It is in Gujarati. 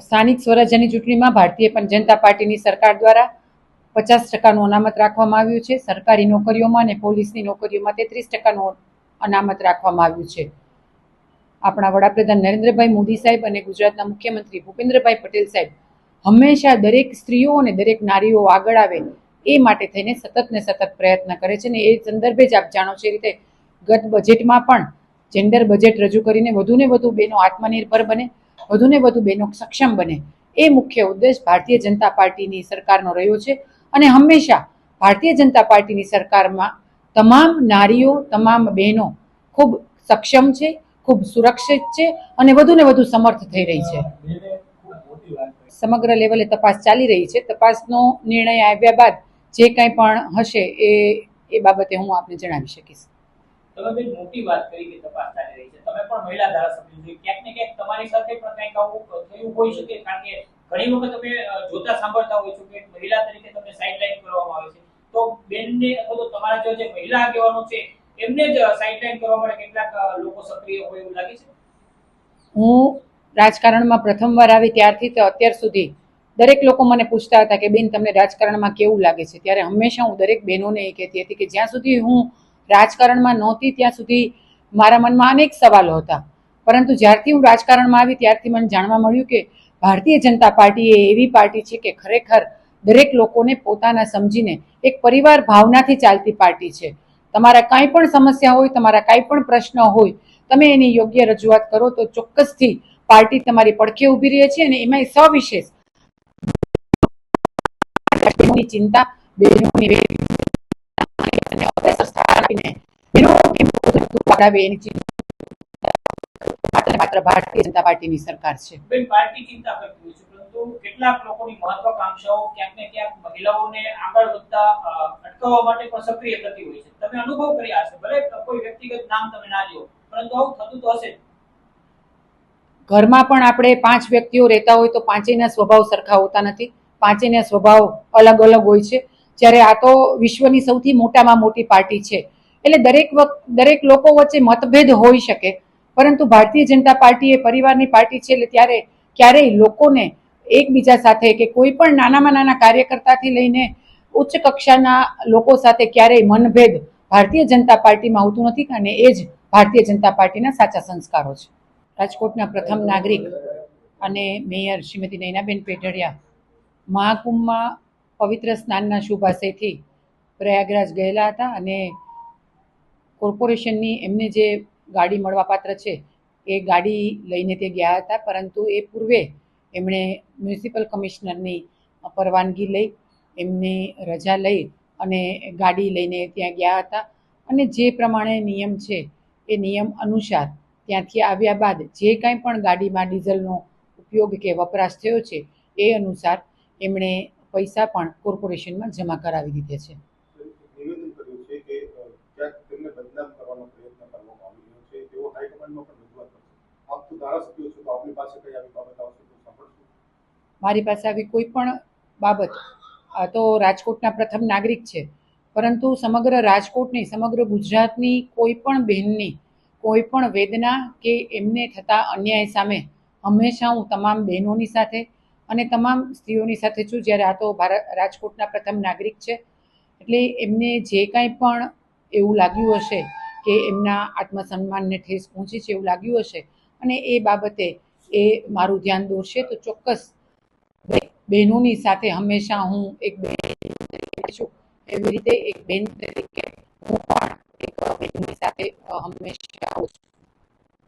સ્થાનિક સ્વરાજ્યની ચૂંટણીમાં ભારતીય પણ જનતા પાર્ટીની સરકાર દ્વારા પચાસ ટકાનું અનામત રાખવામાં આવ્યું છે. સરકારી નોકરીઓમાં અને પોલીસની નોકરીઓમાં તેત્રીસ ટકાનું અનામત રાખવામાં આવ્યું છે. આપણા વડાપ્રધાન નરેન્દ્રભાઈ મોદી સાહેબ અને ગુજરાતના મુખ્યમંત્રી ભૂપેન્દ્રભાઈ પટેલ સાહેબ હંમેશા દરેક સ્ત્રીઓ અને દરેક નારીઓ આગળ આવે એ માટે થઈને સતત ને સતત પ્રયત્ન કરે છે અને એ સંદર્ભે જ આપ જાણો છો એ રીતે ગત બજેટમાં પણ જેન્ડર બજેટ રજૂ કરીને વધુને વધુ બહેનો આત્મનિર્ભર બને વધુને વધુ બહેનો સક્ષમ બને. એ મુખ્ય ઉદ્દેશ ભારતીય જનતા પાર્ટીની સરકારનો રહ્યો છે અને હંમેશા ભારતીય જનતા પાર્ટીની સરકારમાં તમામ નારીઓ, તમામ બહેનો ખૂબ સક્ષમ છે, ખૂબ સુરક્ષિત છે અને વધુને વધુ સમર્થ થઈ રહી છે. સમગ્ર લેવલે તપાસ ચાલી રહી છે. તપાસનો નિર્ણય આવ્યા બાદ જે કંઈ પણ હશે એ એ બાબતે હું આપને જણાવી શકીશ. તમે મોટી વાત કરી કે તપાસ તમે પણ મહિલા ધારાસભ્ય છો. ક્યાંક ને ક્યાંક તમારી સાથે પણ કંઈક આવું થયું હોઈ શકે, કારણ કે ઘણી વખત તમે જોતા સાંભળતા હોય છો કે મહિલા તરીકે તમને સાઇડલાઇન કરવામાં આવે છે. તો બેનને અથવા તો તમારા જો મહિલા આગેવાનો છે, એમને જ સાઇડલાઇન કરવા માટે કેટલાક લોકો સક્રિય હોય એવું લાગે છે? હું રાજકારણમાં પ્રથમવાર આવી ત્યારથી તો અત્યાર સુધી દરેક લોકો મને પૂછતા હતા કે, બેન, તમને રાજકારણમાં કેવું લાગે છે? ત્યારે હંમેશા હું દરેક બહેનોને એ કહેતી હતી કે, જ્યાં સુધી હું રાજકારણમાં નહોતી, ત્યાં સુધી મારા મનમાં અનેક સવાલો હતા. પરંતુ જ્યારથી હું રાજકારણમાં આવી ત્યારથી મને જાણવા મળ્યું કે ભારતીય જનતા પાર્ટી એ એવી પાર્ટી છે કે ખરેખર દરેક લોકોને પોતાના સમજીને એક પરિવાર ભાવનાથી ચાલતી પાર્ટી છે. તમારા કાંઈ પણ સમસ્યા હોય, તમારા કાંઈ પણ પ્રશ્ન હોય, તમે એની યોગ્ય રજૂઆત કરો તો ચોક્કસથી પાર્ટી તમારી પડખે ઊભી રહે છે અને એમાંય સવિશેષ ચિંતા બહેનોની આવે એની ચિંતા માત્ર ભારતીય જનતા પાર્ટીની સરકાર છે. બેન પાર્ટી ચિંતા કરતી હોય છે પરંતુ કેટલાક લોકોની મહત્વાકાંક્ષાઓ ક્યાંક ને ક્યાંક મહિલાઓને આગળ વધતા અટકાવવા માટે પણ સક્રિય થતી હોય છે. તમે અનુભવ કર્યા હશે ભલે કોઈ વ્યક્તિગત નામ તમે ના લ્યો પરંતુ આવું થતું તો હશે ઘરમાં પણ આપણે પાંચ વ્યક્તિઓ રહેતા હોય તો પાંચેયના સ્વભાવ સરખા હોતા નથી. પાંચેયના સ્વભાવ અલગ અલગ હોય છે. જ્યારે આ તો વિશ્વની સૌથી મોટામાં મોટી પાર્ટી છે. એટલે દરેક દરેક લોકો વચ્ચે મતભેદ હોઈ શકે. પરંતુ ભારતીય જનતા પાર્ટી એ પરિવારની પાર્ટી છે એટલે ત્યારે ક્યારેય લોકોને એકબીજા સાથે કે કોઈ પણ નાનામાં નાના કાર્યકર્તાથી લઈને ઉચ્ચ કક્ષાના લોકો સાથે ક્યારેય મનભેદ ભારતીય જનતા પાર્ટીમાં આવતું નથી અને એ જ ભારતીય જનતા પાર્ટીના સાચા સંસ્કારો છે. રાજકોટના પ્રથમ નાગરિક અને મેયર શ્રીમતી નૈનાબેન પેઢડિયા મહાકુંભમાં પવિત્ર સ્નાનના શુભાશયથી પ્રયાગરાજ ગયેલા હતા અને કોર્પોરેશનની એમને જે ગાડી મળવાપાત્ર છે, એ ગાડી લઈને તે ગયા હતા, પરંતુ એ પૂર્વે એમણે મ્યુનિસિપલ કમિશનરની પરવાનગી લઈ, એમની રજા લઈ અને ગાડી લઈને ત્યાં ગયા હતા. અને જે પ્રમાણે નિયમ છે, એ નિયમ અનુસાર ત્યાંથી આવ્યા બાદ જે કાંઈ પણ ગાડીમાં ડીઝલનો ઉપયોગ કે વપરાશ થયો છે, એ અનુસાર એમણે પૈસા પણ કોર્પોરેશનમાં જમા કરાવી દીધે છે નિવેદન કર્યું છે કે અ, ક્યાંક તેમને બદનામ કરવાનો પ્રયત્ન કરવામાં આવી રહ્યો છે મારી પાસે આવી કોઈ પણ બાબત, આ તો રાજકોટના પ્રથમ નાગરિક છે, પરંતુ સમગ્ર રાજકોટની, સમગ્ર ગુજરાતની કોઈ પણ બહેનની, કોઈ પણ વેદના કે એમને થતા અન્યાય સામે હંમેશા હું તમામ બહેનોની સાથે અને તમામ સ્ત્રીઓની સાથે છું, જ્યારે આ તો ભારત રાજકોટના પ્રથમ નાગરિક છે. એટલે એમને જે કાંઈ પણ એવું લાગ્યું હશે કે એમના આત્મસન્માનને ઠેસ પહોંચી છે એવું લાગ્યું હશે. અને એ બાબતે એ મારું ધ્યાન દોરશે તો ચોક્કસ બહેનોની સાથે હંમેશા હું એક બેન છું. એવી રીતે એક બેન તરીકે હું પણ એક બહેનની સાથે હંમેશા આવું છું.